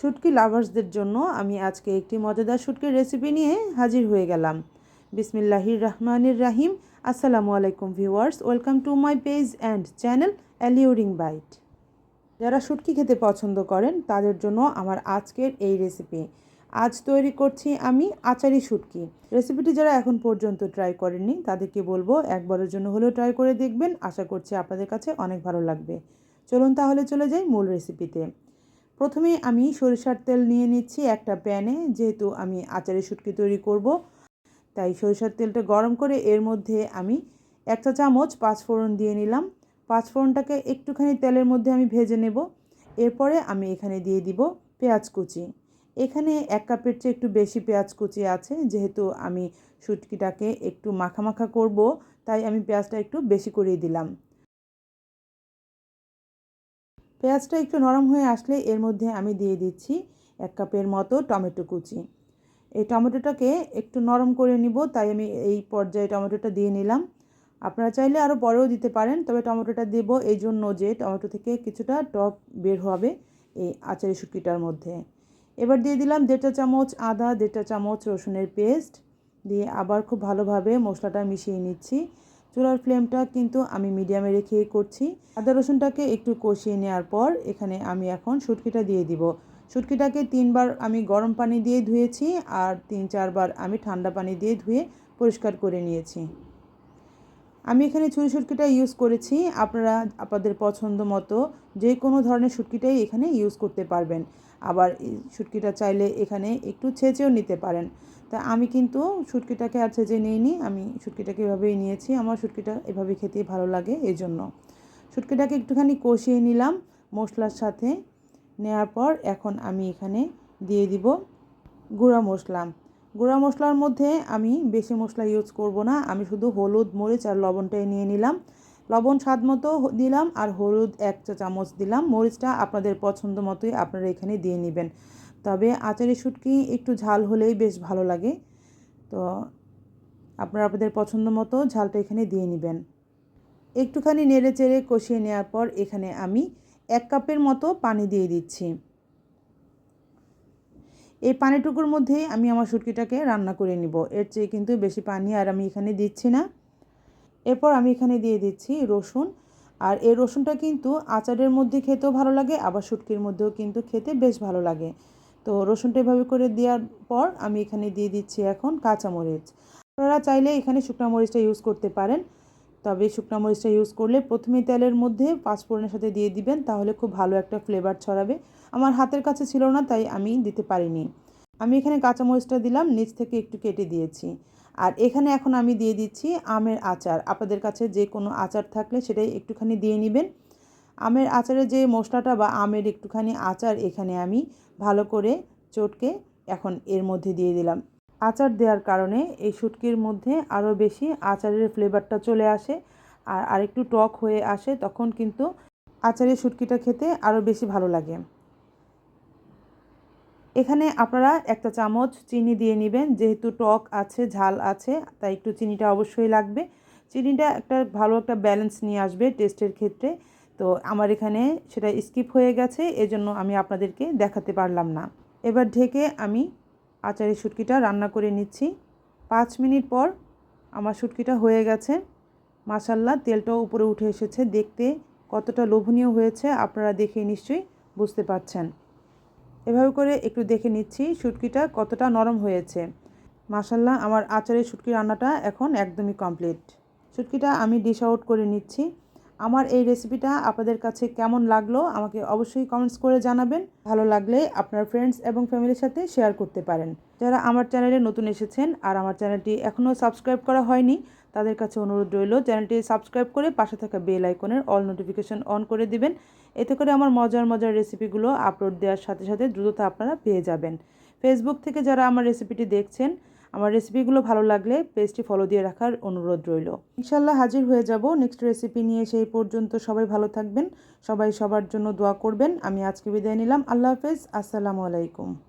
শুটকি লাভার্সদের জন্য আমি আজকে একটি মজাদার শুটকির রেসিপি নিয়ে হাজির হয়ে গেলাম। বিসমিল্লাহির রহমানির রাহিম। আসসালামু আলাইকুম viewers, welcome to my page and channel alluring bite. যারা শুটকি খেতে পছন্দ করেন, তাদের জন্য আমার আজকের এই রেসিপি আজ তৈরি করছি আমি আচারি শুটকি। রেসিপিটি যারা এখন পর্যন্ত ট্রাই করেননি, তাদেরকে বলব একবারের জন্য হলেও ট্রাই করে দেখবেন। আশা করছি আপনাদের কাছে অনেক ভালো লাগবে। চলুন তাহলে চলে যাই মূল রেসিপিতে প্রথমে আমি সরিষার তেল নিয়ে নিচ্ছি একটা প্যানে, যেহেতু আমি আচারের শুটকি তৈরি করব। তাই সরিষার তেলটা গরম করে এর মধ্যে আমি এক চা চামচ পাঁচফোড়ন দিয়ে নিলাম। পাঁচফোড়নটাকে একটুখানি তেলের মধ্যে আমি ভেজে নেব। এরপরে আমি এখানে দিয়ে দিব পেঁয়াজ কুচি। এখানে এক কাপের চেয়ে একটু বেশি পেঁয়াজ কুচি আছে, যেহেতু আমি শুটকিটাকে একটু মাখা মাখা করব, তাই আমি পেঁয়াজটা একটু বেশি করিয়ে দিলাম। পেঁয়াজটা একটু নরম হয়ে আসলে এর মধ্যে আমি দিয়ে দিচ্ছি এক কাপের মতো টমেটো কুচি। এই টমেটোটাকে একটু নরম করে নিব, তাই আমি এই পর্যায়ে টমেটোটা দিয়ে নিলাম। আপনারা চাইলে আরও পরেও দিতে পারেন, তবে টমেটোটা দেব এই জন্য যে টমেটো থেকে কিছুটা টক বের হবে এই আচারি শুটকিটার মধ্যে। এবার দিয়ে দিলাম দেড়টা চামচ আদা দেড়টা চামচ রসুনের পেস্ট। দিয়ে আবার খুব ভালোভাবে মশলাটা মিশিয়ে নিচ্ছি। চুলার ফ্লেমটা কিন্তু আমি মিডিয়ামে রেখে করছি। আদা রসুনটাকে একটু কষিয়ে নেওয়ার পর এখানে আমি এখন শুটকিটা দিয়ে দিব। শুটকিটাকে তিনবার আমি গরম পানি দিয়ে ধুয়েছি আর তিন চারবার আমি ঠান্ডা পানি দিয়ে ধুয়ে পরিষ্কার করে নিয়েছি। আমি এখানে ছুরি শুটকিটা ইউজ করেছি। আপনারা, আপনাদের পছন্দ মতো যে কোনো ধরনের শুটকিটাই এখানে ইউজ করতে পারবেন। আবার শুটকিটা চাইলে এখানে একটু ছেঁচেও নিতে পারেন। তা আমি কিন্তু শুটকিটাকে আর ছেঁচে নিইনি। আমি শুটকিটাকে এভাবেই নিয়েছি। আমার শুটকিটা এভাবে খেতেই ভালো লাগে এই জন্য শুটকিটাকে একটুখানি কষিয়ে নিলাম মশলার সাথে। নেওয়ার পর এখন আমি এখানে দিয়ে দিব গুঁড়া মশলা। গুঁড়া মশলার মধ্যে আমি বেশি মশলা ইউজ করব না। আমি শুধু হলুদ, মরিচ আর লবণটাই নিয়ে নিলাম। লবণ স্বাদ মতো দিলাম আর হলুদ এক চা চামচ দিলাম। মরিচটা আপনাদের পছন্দ মতোই আপনারা এখানে দিয়ে নেবেন। তবে আচারি শুটকি একটু ঝাল হলেই বেশ ভালো লাগে। তো আপনারা আপনাদের পছন্দ মতো ঝালটা এখানে দিয়ে নেবেন। একটুখানি নেড়ে চেড়ে কষিয়ে নেওয়ার পর এখানে আমি এক কাপের মতো পানি দিয়ে দিচ্ছি। এই পানিটুকুর মধ্যেই আমি আমার শুটকিটাকে রান্না করে নিব। এর চেয়ে কিন্তু বেশি পানি আর আমি এখানে দিচ্ছি না। এরপর আমি এখানে দিয়ে দিচ্ছি রসুন। আর এই রসুনটা কিন্তু আচারের মধ্যে খেতেও ভালো লাগে, আবার শুটকির মধ্যেও কিন্তু খেতে বেশ ভালো লাগে। তো রসুনটা এভাবে করে দেওয়ার পর আমি এখানে দিয়ে দিচ্ছি এখন কাঁচামরিচ। আপনারা চাইলে এখানে শুকনো মরিচটা ইউজ করতে পারেন। তবে শুকনো মরিচটা ইউজ করলে প্রথমে তেলের মধ্যে পাঁচফোড়নের সাথে দিয়ে দিবেন, তাহলে খুব ভালো একটা ফ্লেভার ছড়াবে। আমার হাতের কাছে ছিল না, তাই আমি দিতে পারিনি। আমি এখানে কাঁচামরিচটা দিলাম, নিচ থেকে একটু কেটে দিয়েছি। আর এখানে এখন আমি দিয়ে দিচ্ছি আমের আচার। আপনাদের কাছে যে কোনো আচার থাকলে সেটাই একটুখানি দিয়ে নেবেন। আমের আচারের যে মশলাটা বা আমের একটুখানি আচার এখানে আমি ভালো করে চটকে এখন এর মধ্যে দিয়ে দিলাম। আচার দেওয়ার কারণে এই শুটকির মধ্যে আরও বেশি আচারের ফ্লেভারটা চলে আসে। আর আরেকটু টক হয়ে আসে, তখন কিন্তু আচারের শুটকিটা খেতে আরও বেশি ভালো লাগে। এখানে আপনারা একটা চামচ চিনি দিয়ে নেবেন, যেহেতু টক আছে, ঝাল আছে, তাই একটু চিনিটা অবশ্যই লাগবে। চিনিটা একটা ভালো একটা ব্যালেন্স নিয়ে আসবে টেস্টের ক্ষেত্রে। তো আমার এখানে সেটা স্কিপ হয়ে গেছে, এজন্য আমি আপনাদেরকে দেখাতে পারলাম না। এবার ঢেকে আমি আচারের শুটকিটা রান্না করে নিচ্ছি। পাঁচ মিনিট পর আমার শুটকিটা হয়ে গেছে। মাসাল্লা তেলটাও উপরে উঠে এসেছে। দেখতে কতটা লোভনীয় হয়েছে, আপনারা দেখে নিশ্চয়ই বুঝতে পারছেন। এভাবে করে একটু দেখে নিচ্ছি শুটকিটা কতটা নরম হয়েছে। মাসাল্লাহ আমার আচারের শুটকি রান্নাটা এখন একদমই কমপ্লিট শুটকিটা আমি ডিশ আউট করে নিচ্ছি। আমার এই রেসিপিটা আপনাদের কাছে কেমন লাগল, আমাকে অবশ্যই কমেন্টস করে জানাবেন। ভালো লাগলে আপনার ফ্রেন্ডস এবং ফ্যামিলির সাথে শেয়ার করতে পারেন। যারা আমার চ্যানেলে নতুন এসেছেন আর আমার চ্যানেলটি এখনও সাবস্ক্রাইব করা হয়নি, তাদের কাছে অনুরোধ রইল চ্যানেলটি সাবস্ক্রাইব করে পাশে থাকা বেল আইকনের অল নোটিফিকেশন অন করে দিবেন। এতে করে আমার মজার মজার রেসিপিগুলো আপলোড দেওয়ার সাথে সাথে দ্রুত আপনারা পেয়ে যাবেন। ফেসবুক থেকে যারা আমার রেসিপিটি দেখছেন আমার রেসিপিগুলো ভালো লাগলে পেজটি ফলো দিয়ে রাখার অনুরোধ রইল। ইনশাল্লাহ হাজির হয়ে যাব নেক্সট রেসিপি নিয়ে সেই পর্যন্ত। সবাই ভালো থাকবেন, সবাই সবার জন্য দোয়া করবেন। আমি আজকে বিদায় নিলাম। আল্লাহ হাফেজ। আসসালামু আলাইকুম।